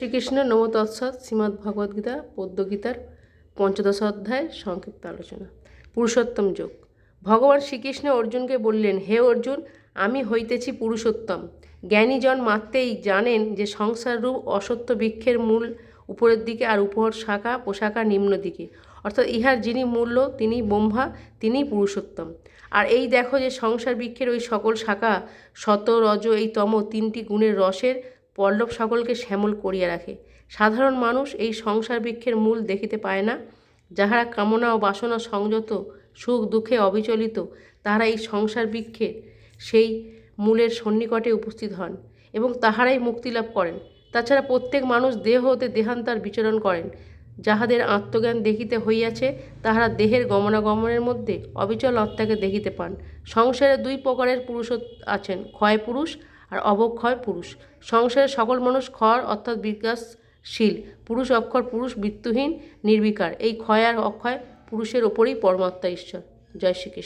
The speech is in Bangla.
শ্রীকৃষ্ণ নমতৎসৎ শ্রীমদ্ ভগবদ্গীতা পদ্মগীতার পঞ্চদশ অধ্যায় সংক্ষিপ্ত আলোচনা। পুরুষোত্তম যোগ। ভগবান শ্রীকৃষ্ণ অর্জুনকে বললেন, হে অর্জুন, আমি হইতেছি পুরুষোত্তম। জ্ঞানীজন মাত্রেই জানেন যে সংসার রূপ অসত্য বৃক্ষের মূল উপরের দিকে আর উপর শাখা পোশাকা নিম্ন দিকে। অর্থাৎ ইহার যিনি মূল্য, তিনি ব্রহ্মা তিনিই পুরুষোত্তম। আর এই দেখো যে সংসার বৃক্ষের ওই সকল শাখা, শত, রজ, এই তম তিনটি গুণের রসের পল্লব সকলকে শ্যামল করিয়া রাখে। সাধারণ মানুষ এই সংসার বৃক্ষের মূল দেখিতে পায় না। যাহারা কামনা ও বাসনা সংযত, সুখ দুঃখে অবিচলিত, তাহারা এই সংসার বৃক্ষের সেই মূলের সন্নিকটে উপস্থিত হন এবং তাহারাই মুক্তি লাভ করেন। তাছাড়া প্রত্যেক মানুষ দেহ হতে দেহান্তার বিচরণ করেন। যাহাদের আত্মজ্ঞান দেখিতে হইয়াছে, তাহারা দেহের গমনাগমনের মধ্যে অবিচল আত্মাকে দেখিতে পান। সংসারে দুই প্রকারের পুরুষ আছেন। ক্ষয় পুরুষ আর অবক্ষয় পুরুষ। সংসারের সকল মানুষ ক্ষর অর্থাৎ বিকাশশীল। পুরুষ অক্ষর পুরুষ, বৃত্তহীন, নির্বিকার। এই ক্ষয় আর অক্ষয় পুরুষের ওপরেই পরমাত্মা ঈশ্বর। জয় শ্রীকৃষ্ণ।